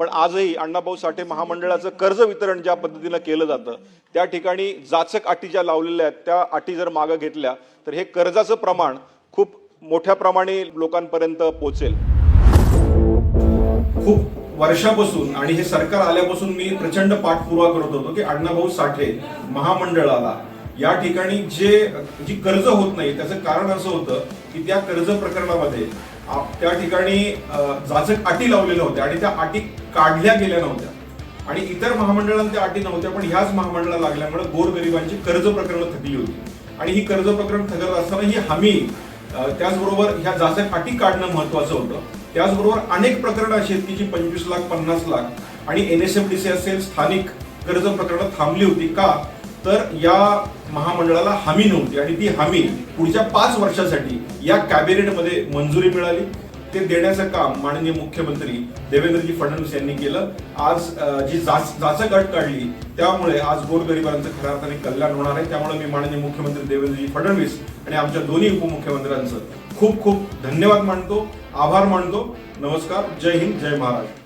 पण आजही अण्णाभाऊ साठे महामंडळाचं कर्ज वितरण ज्या पद्धतीनं केलं जातं त्या ठिकाणी जाचक अटी ज्या लावलेल्या आहेत त्या अटी जर मागं घेतल्या तर हे कर्जाचं प्रमाण खूप मोठ्या प्रमाणे लोकांपर्यंत पोचेल. खूप वर्षापासून आणि हे सरकार आल्यापासून मी प्रचंड पाठपुरावा करत होतो की अण्णाभाऊ साठे महामंडळाला या ठिकाणी जे जी कर्ज होत नाही त्याचं कारण असं होतं की त्या कर्ज प्रकरणामध्ये त्या ठिकाणी जाचक अटी लावलेल्या होत्या आणि त्या अटी काढल्या गेल्या नव्हत्या. आणि इतर महामंडळांना त्या अटी नव्हत्या पण ह्याच महामंडळाला लागल्यामुळे गोरगरिबांची कर्ज प्रकरणं थकली होती. आणि ही कर्ज प्रकरण थकत असताना ही हमी त्याचबरोबर ह्या जाचक अटी काढणं महत्वाचं होतं. त्याचबरोबर अनेक प्रकरणं अशी आहेत की जी पंचवीस लाख पन्नास लाख आणि N S F D C असेल स्थानिक कर्ज प्रकरणं थांबली होती. का? तर या महामंडळाला हमी नव्हती आणि ती हमी पुढच्या पाच वर्षासाठी या कॅबिनेटमध्ये मंजुरी मिळाली. ते देण्याचं काम माननीय मुख्यमंत्री देवेंद्रजी फडणवीस यांनी केलं. आज जी जाच जाचक अट काढली त्यामुळे आज गोरगरिबांचं खऱ्या अर्थाने कल्याण होणार आहे. त्यामुळे मी माननीय मुख्यमंत्री देवेंद्रजी फडणवीस आणि आमच्या दोन्ही उपमुख्यमंत्र्यांचं खूप खूप धन्यवाद मानतो आभार मानतो. नमस्कार जय हिंद जय महाराष्ट्र.